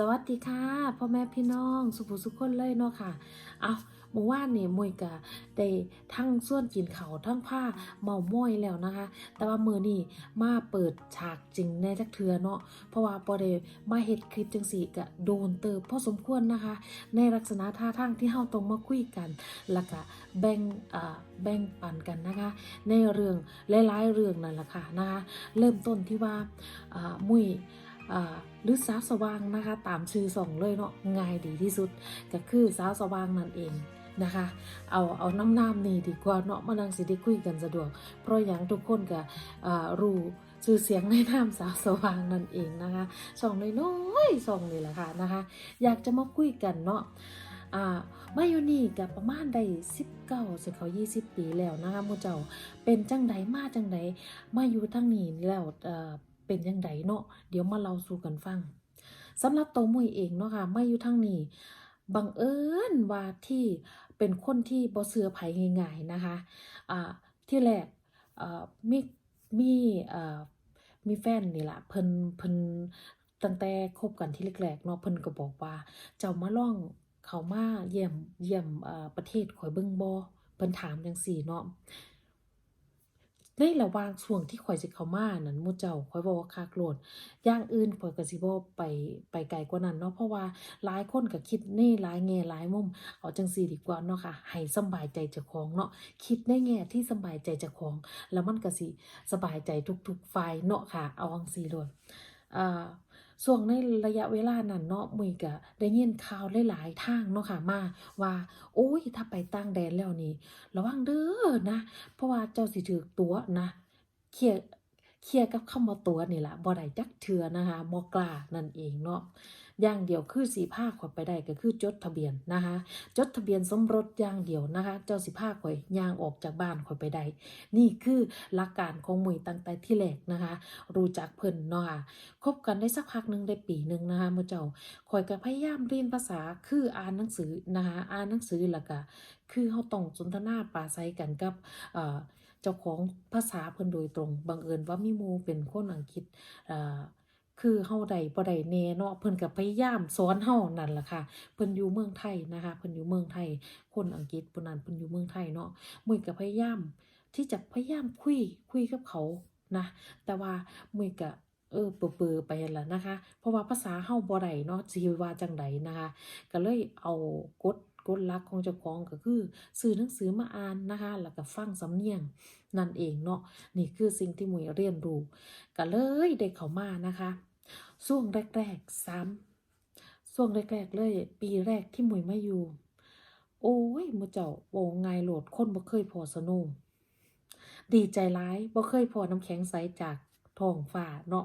สวัสดีค่ะพ่อแม่พี่น้อง สุภุสุขคนเลยเนาะค่ะ เอาเมื่อวานนี่มวยกะได้ทั้งส่วนกินเขาทั้งผ้าเมาม้อยแล้วนะคะ แต่ว่ามือนี่มาเปิดฉากจริงในจักเทือเนาะเพราะว่าพอได้มาเฮ็ดคลิปจังสีกะโดนเติบพอสมควรนะคะ ในลักษณะท่าทางที่เฮาต้องมาคุยกันแล้วก็แบ่งอ่าแบ่งปันกันนะคะ ในเรื่องหลายๆเรื่องนั่นแหละค่ะนะคะ เริ่มต้นที่ว่าอ่ามุ้ยอ่า หรือสาวสว่างนะคะ ตามชื่อส่องเลยเนาะง่ายดีที่สุด ก็คือสาวสว่างนั่นเองนะคะ เอาเอาน้ำน้ำนี่ดีกว่าเนาะมานั่งสิได้คุยกันสะดวก เพราะอย่างทุกคนก็รู้ชื่อเสียงในนามสาวสว่างนั่นเองนะคะส่องน้อยๆส่องนี่แหละค่ะนะคะ อยากจะมาคุยกันเนาะมาอยู่นี่กับประมาณได้19สิเขา20ปีแล้วนะคะมูเจ้าเป็นจังใดมาจังใดมาอยู่ทั้งนี้แล้ว เป็นยังไงเนาะเดี๋ยวมาเล่าสู่กันฟังสำหรับตัวมุยเองเนาะค่ะไมาอยู่ทางนี้บังเอิญว่าที่เป็นคนที่บ่เสือไผง่ายๆนะคะอ่าที่แรกอ่ามีมีอ่ามีแฟนนี่แหละเพิ่นเพิ่นตั้งแต่คบกันที่แรกๆเนาะเพิ่นก็บอกว่า เจ้ามาล่องเขามาเยี่ยมเยี่ยมอ่าประเทศข่อยเบิ่งบ่เพิ่นถามจังซี่เนาะ ในระหว่างช่วงที่ข่อยสิเข้ามานั้นมู่เจ้าข่อยบอกว่าคักโลดอย่างอื่นข่อยก็สิบ่ไปไปไกลกว่านั้นเนาะเพราะว่าหลายคนก็คิดในหลายแง่หลายมุม เอาจังซี่ดีกว่าเนาะค่ะให้สบายใจเจ้าของเนาะคิดในแง่ที่สบายใจเจ้าของ แล้วมันก็สิสบายใจทุกๆฝ่ายเนาะค่ะ เอาจังซี่โลดอ่า ส่วงในระยะเวลานั้นเนาะมุ้ยก็ได้ยินข่าวหลายๆทางเนาะค่ะมาว่า โอ้ยถ้าไปตั้งแดนแล้วนี่ระวังเด้อนะ เพราะว่าเจ้าสิถือตัวนะเคลียร์เคลียร์กับคำว่าตัวนี่แหละบ่ได้จักเถือนะคะบ่กล้านั่นเองเนาะ อย่างเดียวคือสีผ้าข่อยไปได้ก็คือจดทะเบียนนะคะจดทะเบียนสมรสอย่างเดียวนะคะ เจ้าสิผ้าข่อยย่างออกจากบ้านข่อยไปได้ นี่คือหลักการของมุยตั้งแต่ที่แรกนะคะ รู้จักเพิ่นเนาะค่ะคบกันได้สักพักหนึ่งได้ปีหนึ่งนะคะมือเจ้าข่อยก็พยายามเรียนภาษาคืออ่านหนังสือนะคะอ่านหนังสือแล้วก็คือเขาต้องสนทนาปราศัยกันกับเจ้าของภาษาเพิ่นโดยตรงบังเอิญว่ามีมูเป็นคนอังกฤษอ่อ คือเฮาได้บ่ได้แน่เนาะเพิ่นก็พยายามสอนเฮานั่นล่ะค่ะเพิ่นอยู่เมืองไทยนะคะเพิ่นอยู่เมืองไทย คนอังกฤษผู้นั้นเพิ่นอยู่เมืองไทยเนาะมื้อก็พยายามที่จะพยายามคุยคุยกับเขานะ แต่ว่ามื้อก็เออเปื่อไปนั่นล่ะนะคะ เพราะว่าภาษาเฮาบ่ได้เนาะสิว่าจังใดนะคะ ก็เลยเอากฎกฎลักของเจ้าของก็คือซื้อหนังสือมาอ่านนะคะ แล้วก็ฟังสำเนียงนั่นเองเนาะนี่คือสิ่งที่มวยเรียนรู้ก็เลยได้เข้ามานะคะ ช่วงแรกๆซ้ำช่วงแรกๆเลย ปีแรกที่หมวยมาอยู่ โอ้ยมู่เจ้าโอ้ง่ายโหลดคนบ่เคยพอสนุดีใจร้ายบ่เคยพอน้ำแข็งใสจาก ท้องฟ้าเนาะ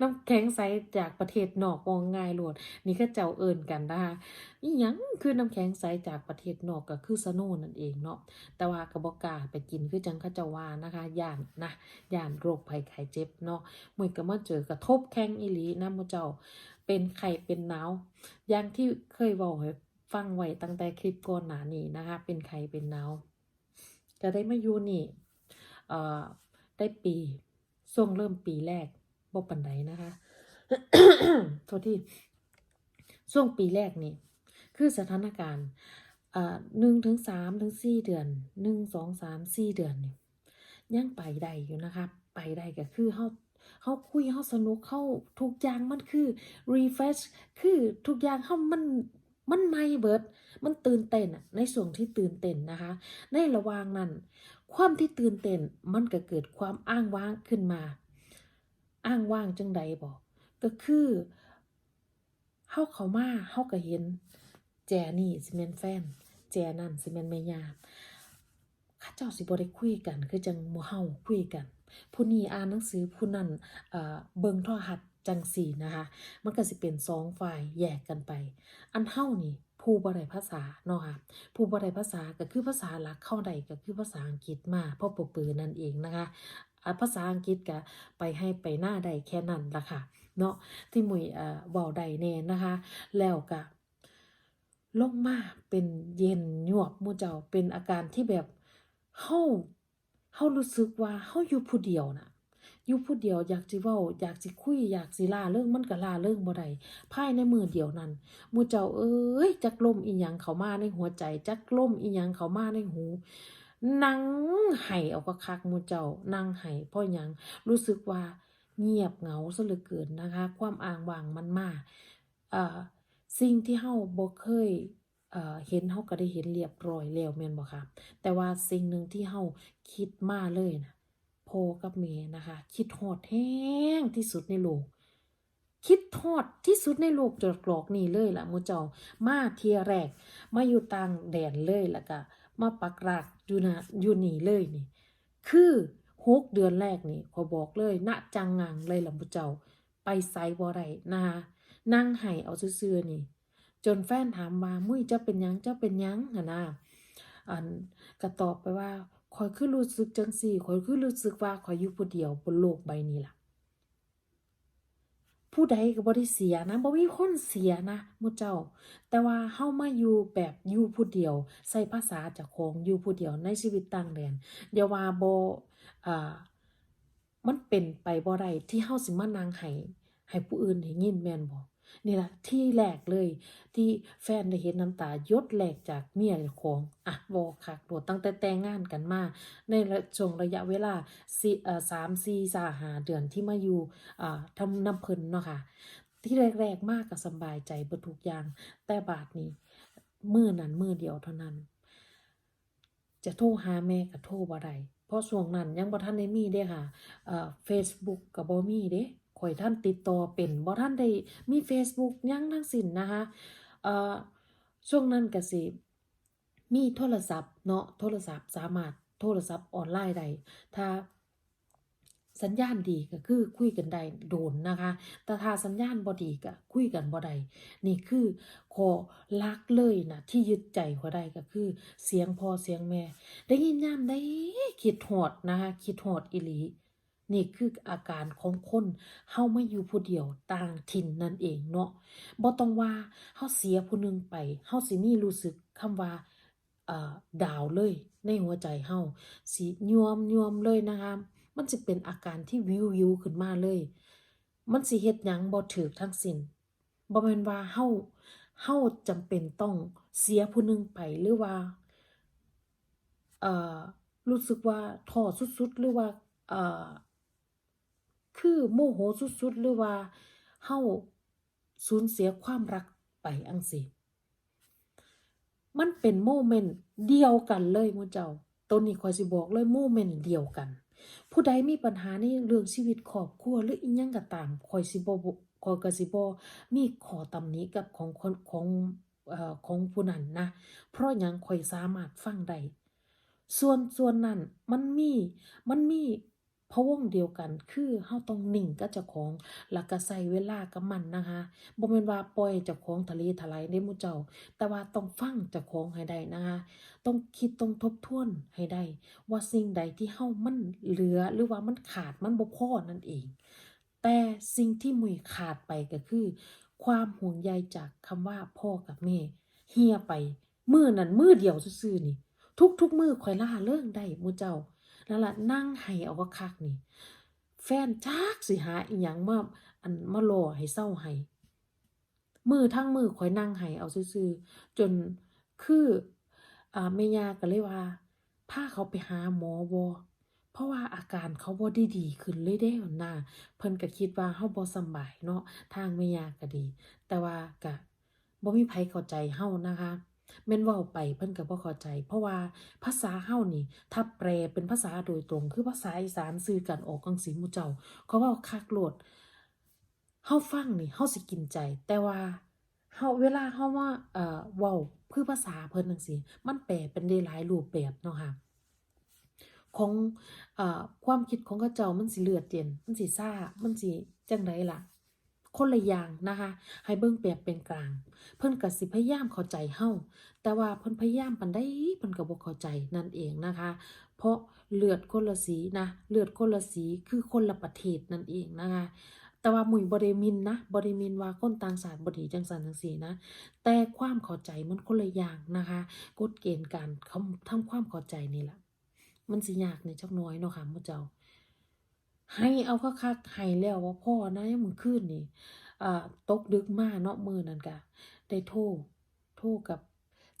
น้ำแข็งใสจากประเทศนอกว่าง่ายโหลด นี่ก็เจ้าเอิ้นกันนะคะอีหยังคือน้ำแข็งใสจากประเทศนอกก็คือสโนนั่นเองเนาะแต่ว่าก็บ่กาไปกินคือจังเขาเจ้าว่านะคะย่านนะย่านโรคภัยไข้เจ็บเนาะมือก็มาเจอกระทบแข้งอีหลีนะหมู่เจ้าเป็นไข้เป็นหนาวอย่างที่เคยเว้าให้ฟังไว้ตั้งแต่คลิปก่อนหน้านี้นะคะ เป็นไข้เป็นหนาวก็ได้มาอยู่นี่เอ่อได้ปี ช่วงเริ่มปีแรกบ่ปานใดนะคะโทษที่ช่วงปีแรกนี่ คือสถานการณ์หนึ่งถึงสามถึงสี่เดือนหนึ่งสองสามสี่เดือนนี่ยังไปได้อยู่นะคะไปได้ก็คือเฮาเฮาคุยเฮาสนุกเฮาทุกอย่างมันคือ refresh คือทุกอย่างเฮามัน มันใหม่เบิด มันตื่นเต้นอะในส่วนที่ตื่นเต้นนะคะ ในระหว่างนั้น ความที่ตื่นเต้นมันก็เกิดความอ้างว้างขึ้นมา อ้างว้างจังใดบอกก็คือเฮาเขามาเฮาก็เห็น แจนี่สิแม่นแฟน แจนั่นสิแม่นแม่ยาข้าเจ้าสิบ่ได้คุยกัน คือจังหมู่เฮาคุยกัน ผู้นี้อ่านหนังสือผู้นั้นเอ่อเบิ่งโทรทัศน์ จังสี่นะคะ มันก็สิเป็นสองฝ่ายแยกกันไป อันเฮานี่ผู้บ่ได้ภาษาเนาะค่ะผู้บ่ได้ภาษาก็คือภาษาหลักเข้าได้ก็คือภาษาอังกฤษมาเพราะปปือนั่นเองนะคะอ่าภาษาอังกฤษก็ไปให้ไปหน้าได้แค่นั้นละค่ะเนาะที่มุยเอ่อว้าได้แน่นะคะ แล้วก็ลงมาเป็นเย็นหยวบมู่เจ้าเป็นอาการที่แบบเฮาเฮารู้สึกว่าเฮาอยู่ผู้เดียวน่ะ อยู่ผู้เดียวอยากสิเว้าอยากสิคุยอยากสิล่าเรื่องมันก็ล่าเรื่องบ่ได้ภายในมือเดียวนั้นมู่เจ้าเอ้ยจักลมอีหยังเขามาในหัวใจ จักลมอีหยังเขามาในหูนั่งไห้เอาคักๆหมู่เจ้านั่งไห้พราะหยังรู้สึกว่าเงียบเหงาซะเหลือเกินนะคะ ความอ้างว้างมันมาเอ่อสิ่งที่เฮาบ่เคยเอ่อเห็นเฮาก็ได้เห็นเรียบร้อยแล้วแม่นบ่คะแต่ว่าสิ่งหนึ่งที่เฮาคิดมาเลยน่ะ พ่อกับแม่นะคะ คิดฮอดแห้งที่สุดในโลก คิดฮอดที่สุดในโลกจดกรอกนี่เลยล่ะมูเจ้ามาเทียแรก มาอยู่ต่างแดนเลยแล้วก็มาปักรากอยู่นะอยู่นี่เลยนี่ คือหกเดือนแรกนี่ขอบอกเลยณจังงังเลยล่ะมูเจ้า ไปไซบ่ได้นะคะนั่งไห้เอาซื่อๆนี่ จนแฟนถามว่ามุ้ยเจ้าเป็นยังเจ้าเป็นยังนนะอันก็ตอบไปว่า ข่อยคือรู้สึกจังซี่ข่อยคือรู้สึกว่าข่อยอยู่ผู้เดียวบนโลกใบนี้ล่ะ ผู้ใดก็บ่ได้เสียนะบ่มีคนเสียนะมูเจ้า แต่ว่าเฮามาอยู่แบบอยู่ผู้เดียวใช้ภาษาจ้าของอยู่ผู้เดียวในชีวิตต่างแดนอย่าว่าบ่อ่ามันเป็นไปบ่ได้ที่เฮาสิมานั่งให้ให้ผู้อื่นได้ยินแม่นบ่ นี่แหละที่แรกเลย ที่แฟนได้เห็นน้ำตายดแหลกจากเมียของอะบ่คักโดดตั้งแต่แต่งงานกันมา ในช่วงระยะเวลาสี่เอ่อสามสี่สาหาเดือนที่มาอยู่อ่าทำน้ำเพิ่นเนาะค่ะ ที่แรกๆมากก็สบายใจเบิดทุกอย่าง แต่บาดนี้มือนั้นมือเดียวเท่านั้น จะโทรหาแม่ก็โทรบ่ได้เพราะช่วงนั้นยังบ่ทันได้มีเด้ค่ะเอ่อ Facebook ก็บ่มีเด้ ข่อยท่านติดต่อเป็นบ่ทันได้มี Facebook ยังทั้งสิ้นนะคะเอ่อช่วงนั้นก็สิมีโทรศัพท์เนาะโทรศัพท์สามารถโทรศัพท์ออนไลน์ได้ถ้าสัญญาณดีก็คือคุยกันได้โดนนะคะ แต่ถ้าสัญญาณบ่ดีก็คุยกันบ่ได้นี่คือขอลักเลยนะที่ยึดใจเขาได้ก็คือ เสียงพ่อเสียงแม่ ได้ยินยามใดคิดฮอดนะคะคิดฮอดอีหลี นี่คืออาการของคนเฮาไมาอยู่ผู้เดียวต่างถิ่นนั่นเองเนาะบ่ต้องว่าเฮาเสียผู้หนึงไปเฮาสิมีรู้สึกคำว่าเอ่อดาวเลยในหัวใจเฮาสิยวมยวมเลยนะคะมันสิเป็นอาการที่วิวๆขึ้นมาเลย มันสิเฮ็ดหยังบ่ถูกทั้งสิ้นบ่แม่นว่าเฮาเฮาจำเป็นต้องเสียผู้หนึงไปหรือว่าเอ่อรู้สึกว่าท้อสุดๆ หรือว่าเอ่อ คือโมโหสุดๆหรือว่าเฮาสูญเสียความรักไปจั่งซี้มันเป็นโมเมนต์เดียวกันเลยมูเจ้าตัวนี้ข้อยสิบอกเลยโมเมนต์เดียวกัน ผู้ใดมีปัญหาในเรื่องชีวิตครอบครัวหรืออีหยังก็ตามข้อยสิบ่บ่ข้อยก็สิบ่มีข้อตำหนิกับของคนของเอ่อของผู้นั้นนะ เพราะยังข้อยสามารถฟังได้ส่วนส่วนนั้นมันมีมันมี พะวงเดียวกัน คือเฮาต้องนิ่งกับเจ้าของแล้วก็ใช้เวลากับมันนะคะบ่แม่นว่าปล่อยเจ้าของทะเลทลายเด้มู่เจ้า แต่ว่าต้องฟังเจ้าของให้ได้นะคะต้องคิดต้องทบทวนให้ได้ ว่าสิ่งใดที่เฮามันเหลือหรือว่ามันขาดมันบ่พอนั่นเอง แต่สิ่งที่มุยขาดไปก็คือ ความห่วงใยจากคำว่าพ่อกับแม่เหียไปมื้อนั้นมื้อเดียวซื่อๆนี่ ทุกๆมื้อข่อยล่าเริงได้มู่เจ้า นั่นละนั่งไห้เอาคักนี่ แฟนจักสิหาอีหยังมาอันมาล่อให้เศร้าไห้มือทั้งมือข่อยนั่งไห้เอาซื่อๆจนคืออ่าแม่ย่าก็เลยว่าพาเขาไปหาหมอบ่เพราะว่าอาการเขาบ่ด้ดีขึ้นเลยเด้หนน่ะเพิ่นก็คิดว่าเฮาบ่สบายเนาะทางแม่ย่าก็ดี แต่ว่าก็บ่มีไผเข้าใจเฮานะคะ แม่นว้าไปเพิ่นก็บ่เข้าใจ เพราะว่าภาษาเฮานี่ ถ้าแปลเป็นภาษาโดยตรง คือภาษาอีสานสื่อกันออกจังซี่หมู่เจ้า เขาว้าคักโลดเฮาฟังนี่เฮาสิกินใจ แต่ว่าเฮาเวลาเฮาว่าเอ่อเว้าคือภาษาเพิ่นจังซี่มันแปลเป็นได้หลายรูปแบบเนาะค่ะของเอ่อความคิดของเขาเจ้ามันสิเลือดเย็น มันสิซ่า มันสิจังไดล่ะ คนละอย่างนะคะ ให้เบิ่งแบบเป็นกลาง เพิ่นก็สิพยายามเข้าใจเฮ้าแต่ว่าเพิ่นพยายามปานใดเพิ่นก็บ่เข้าใจนั่นเองนะคะ เพราะเลือดคนละสีนะเลือดคนละสีคือคนละประเทศนั่นเองนะคะแต่ว่ามุยบ่ได้หมินนะบ่ได้หมินว่าคนต่างชาติบ่ดีจังซั่นจังซี่นะ แต่ความเข้าใจมันคนละอย่างนะคะกฎเกณฑ์การทำความเข้าใจนี่แหละมันสิยากในจักน่อยเนาะค่ะมู่เจ้า ให้เอาคักๆให้แล้วว่าพ่อนะยังมือขึ้นนี่อ่าตกดึกมากเนาะมือนั่นกะได้โทษโทษกับ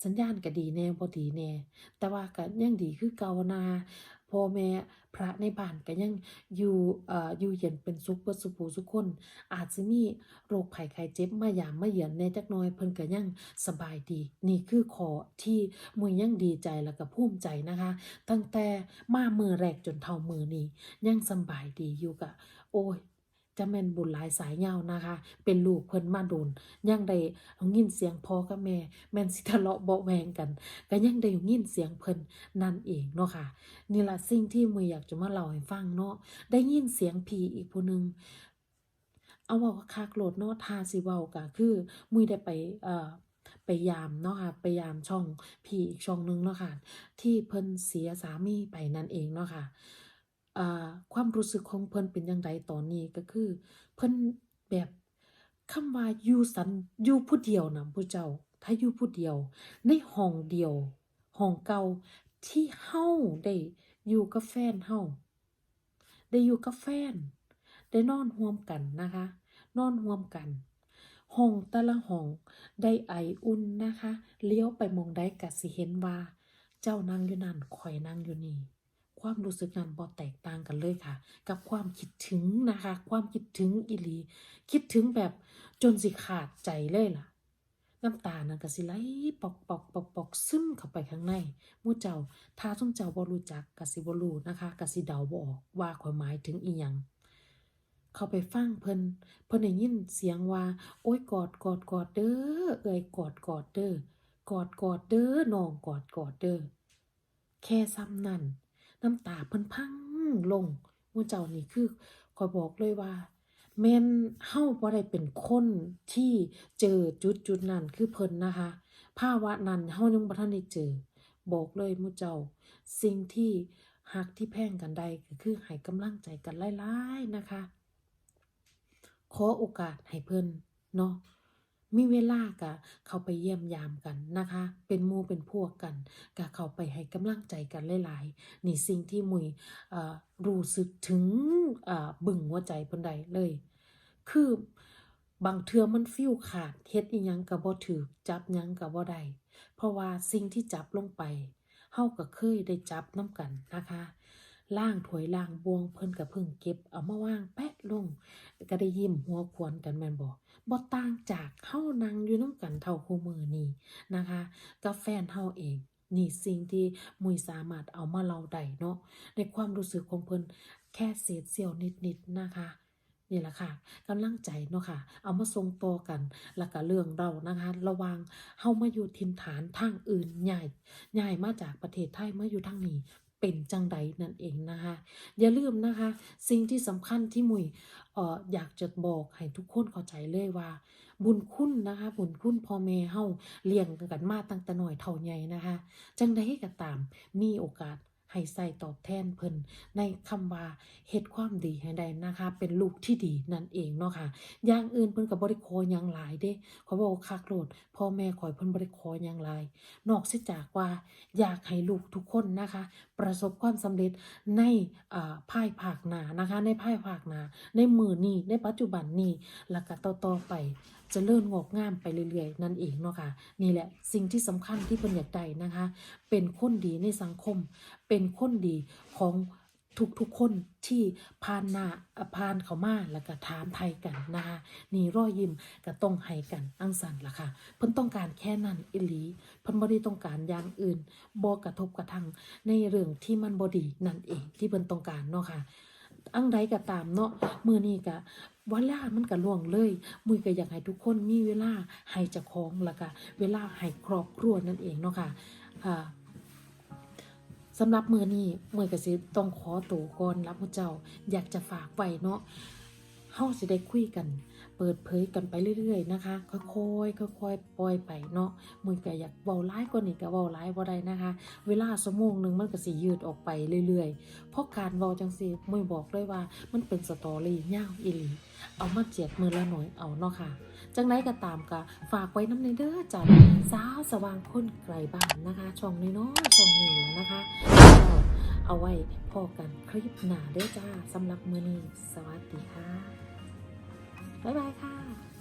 สัญญาณก็ดีแน่บ่ดีแน่ แต่ว่าก็ยังดีคือเก่านา พ่อแม่พระในบ้านก็ยังอยู่เอ่ออยู่เย็นเป็นสุขเบิดซุผู้ซุคน อาจจะมีโรคภัยไข้เจ็บมายามมาเหยียนในจักน้อยเพิ่นก็ยังสบายดี นี่คือขอที่มื้อยังดีใจแล้วก็ภูมิใจนะคะ ตั้งแต่มามื้อแรกจนเท่ามือนี้ยังสบายดีอยู่กะโอ้ย จะแม่นบุญหลายสายยานะคะ เป็นลูกเพิ่นมาโดนยังได้ยินเสียงพ่อกับแม่ แม่นสิทะเลาะเบาแวงกันก็ยังได้ยินเสียงเพิ่นนั่นเองเนาะค่ะนี่ละสิ่งที่มืออยากจะมาเล่าให้ฟังเนาะได้ยินเสียงผีอีกผู้หนึงเอาว้าคักๆโลดเนาะถ้าสิเว้าก็คือมือได้ไปเอ่อไปยามเนาะค่ะไปยามช่องผีอีกช่องหนึงเนาะค่ะที่เพิ่นเสียสามีไปนั่นเองเนาะค่ะ ความรู้สึกของเพิ่นเป็นจั่งใดตอนนี้ก็คือ เพิ่นแบบคำว่าอยู่สันอยู่ผู้เดียวนะผู้เจ้า ถ้าอยู่ผู้เดียว ในห้องเดียวห้องเก่าที่เฮาได้อยู่กับแฟนเฮาได้อยู่กับแฟน ได้นอนร่วมกันนะคะ นอนร่วมกันห้องแต่ละห้องได้ไออุ่นนะคะ เลี้ยวไปมองใดก็สิเห็นว่า เจ้านั่งอยู่นั่นข่อยนั่งอยู่นี่ ความรู้สึกนั้นบ่แตกต่างกันเลยค่ะ กับความคิดถึงนะคะ ความคิดถึงอีหลี คิดถึงแบบจนสิขาดใจเลยล่ะ น้ำตานั้นก็สิไหลปอกปอกปอกปอกซึมเข้าไปข้างในมู่เจ้าถ้าซุมเจ้าบ่รู้จักก็สิบ่รู้นะคะก็สิเดาบ่ออกว่าข้อยหมายถึงอีหยังเข้าไปฟังเพิ่นเพิ่นได้ยินเสียงว่า โอ๊ยกอดกอดกอดเด้อเอ้ยกอดกอดเด้อกอดกอดเด้อน้องกอดกอดเด้อแค่ซ้ำนั้น น้ำตาเพิ่นพังลงมู่เจ้านี่คือขอยบอกเลยว่า แม่นเฮาบ่ได้เป็นคนที่เจอจุดจุดนั้นคือเพิ่นนะคะ ภาวะนั้นเฮายังบ่ทันได้เจอ บอกเลยมู่เจ้า สิ่งที่ฮักที่แพงกันได้ก็คือให้กำลังใจกันหลายๆนะคะ ขอโอกาสให้เพิ่นเนาะ มีเวลาก็เขาไปเยี่ยมยามกันนะคะ เป็นมู่เป็นพวกกันก็เขาไปให้กำลังใจกันหลายๆนี่สิ่งที่มุยรู้สึกถึงบึ้งหัวใจเพิ่นใดเลย คือบางเทือมันฟิวขาดเฮ็ดอีหยังก็บ่ถูกจับยังก็บ่ได้เพราะว่าสิ่งที่จับลงไปเฮาก็เคยได้จับนํกันนะคะ ล่างถวยล่างบวงเพิ่นก็เพิ่งเก็บ เอามาวางแป๊ะลง ก็ได้ยิ้มหัวขวนกันแม่นบ่บ่ต่างจากเฮานั่งอยู่น้ำกันเท่าคู่มือนี้นะคะกับแฟนเฮาเองนี่สิ่งที่มุยสามารถเอามาเล่าได้เนาะในความรู้สึกของเพิ่นแค่เศษเสี้ยวนิดๆนะคะนี่แหละค่ะกำลังใจเนาะค่ะ เอามาส่งต่อกัน แล้วก็เรื่องเรานะคะ ระวังเฮามาอยู่ถิ่นฐานทางอื่นใหญ่ใหญ่มาจากประเทศไทยมาอยู่ทางนี้ เป็นจังใดนั่นเองนะคะ อย่าลืมนะคะ สิ่งที่สำคัญที่มุยเอ่ออยากจะบอกให้ทุกคนเข้าใจเลยว่า บุญคุณนะคะ บุญคุณพ่อแม่เฮาเลี้ยงกันมาตั้งแต่หน่อยเท่าใหญ่นะคะ จังใดก็ตามมีโอกาส ให้ใส่ตอบแทนเพิ่นในคำว่าเฮ็ดความดีให้ได้นะคะ เป็นลูกที่ดีนั่นเองเนาะค่ะอย่างอื่นเพิ่นก็บ่ได้ขอยังหลายเด้เขาบอกว่าคักโลดพ่อแม่ขอยเพิ่นบ่ได้ขอยังหลาย นอกเสียจากว่าอยากให้ลูกทุกคนนะคะ ประสบความสำเร็จในอ่าภายภาคหน้านะคะ ในภายภาคหน้าในมือนี้ในปัจจุบันนี้แล้วก็ต่อๆไป จะเลื่อนงอกงามไปเรื่อยๆ นั่นเองเนาะค่ะ นี่แหละสิ่งที่สำคัญที่เพิ่นอยากได้นะคะ เป็นคนดีในสังคม เป็นคนดีของทุกๆคนที่ผ่านหน้าผ่านเขามาแล้วก็ถามไทยกันนะคะนี่รอยยิ้มก็ต้องให้กันอังสันล่ะค่ะเพิ่นต้องการแค่นั้นอิลีเพิ่นบ่ได้ต้องการอย่างอื่นบ่กระทบกระทั่งในเรื่องที่มันบ่ดีนั่นเองที่เพิ่นต้องการเนาะค่ะอังใดก็ตามเนาะมื้อนี้ก็ เวลามันก็ล่วงเลย มุยก็อยากให้ทุกคนมีเวลาให้เจ้าของละก็เวลาให้ครอบครัวนั่นเองเนาะค่ะอ่าสำหรับมือนี้มือก็สิต้องขอตัวก่อนรับพระเจ้า อยากจะฝากไว้เนาะเฮาสิได้คุยกัน ปิดเผยกันไปเรื่อยๆนะคะค่อยๆค่อยๆปล่อยไปเนาะมือก็อยากเว้าหลายกว่านี้ก็เว้าหลายบ่ได้นะคะ เวลาชั่วโมงหนึ่งมันก็สิยืดออกไปเรื่อยๆเพราะการเว้าจังซี่มุยบอกเลยว่ามันเป็นสตอรี่ยาวอีหลีเอามาเจียดมือละหน่อยเอาเนาะค่ะจังไดก็ตามก็ฝากไว้น้ำในเด้อจ้ะสาวสว่างคนไกลบ้านนะคะ ช่องน้อยๆช่องนี้แหละนะคะเอาไว้พอกันคลิปหน้าเด้อจ้าสำหรับมือนี้สวัสดีค่ะ บ๊ายบายค่ะ